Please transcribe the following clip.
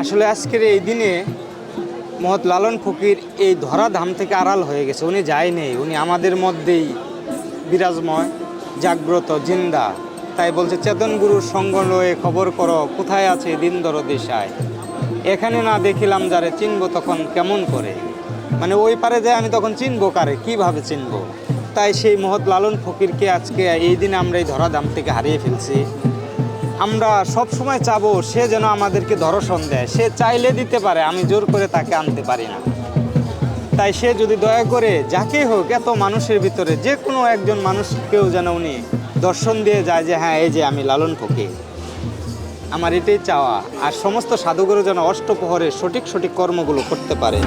আসলে আজকের এই দিনে মহৎ লালন ফকির এই ধরা ধাম থেকে আড়াল হয়ে গেছে। উনি যায়নি উনি আমাদের মধ্যেই বিরাজময় জাগ্রত, জিন্দা। তাই বলছে, চেতন গুরুর সঙ্গ লয়ে খবর করো, কোথায় আছে দিন দর দেশায়? এখানে না দেখিলাম যারে চিনবো তখন কেমন করে? মানে ওই পারে যে আমি তখন চিনবো কারে, কীভাবে চিনবো? তাই সেই মহৎ লালন ফকিরকে আজকে এই দিনে আমরা এই ধরা ধাম থেকে হারিয়ে ফেলছি। আমরা সব সময় চাবো, সে যেন আমাদেরকে দর্শন দেয়। সে চাইলে দিতে পারে, আমি জোর করে তাকে আনতে পারি না। তাই সে যদি দয়া করে যাকেই হোক, এত মানুষের ভিতরে যে কোনো একজন মানুষকেও যেন উনি দর্শন দিয়ে যায় যে হ্যাঁ এই যে আমি লালন ফকির। আমার এটাই চাওয়া। আর সমস্ত সাধুগুরু যেন অষ্টপ্রহরে সঠিক সঠিক কর্মগুলো করতে পারে।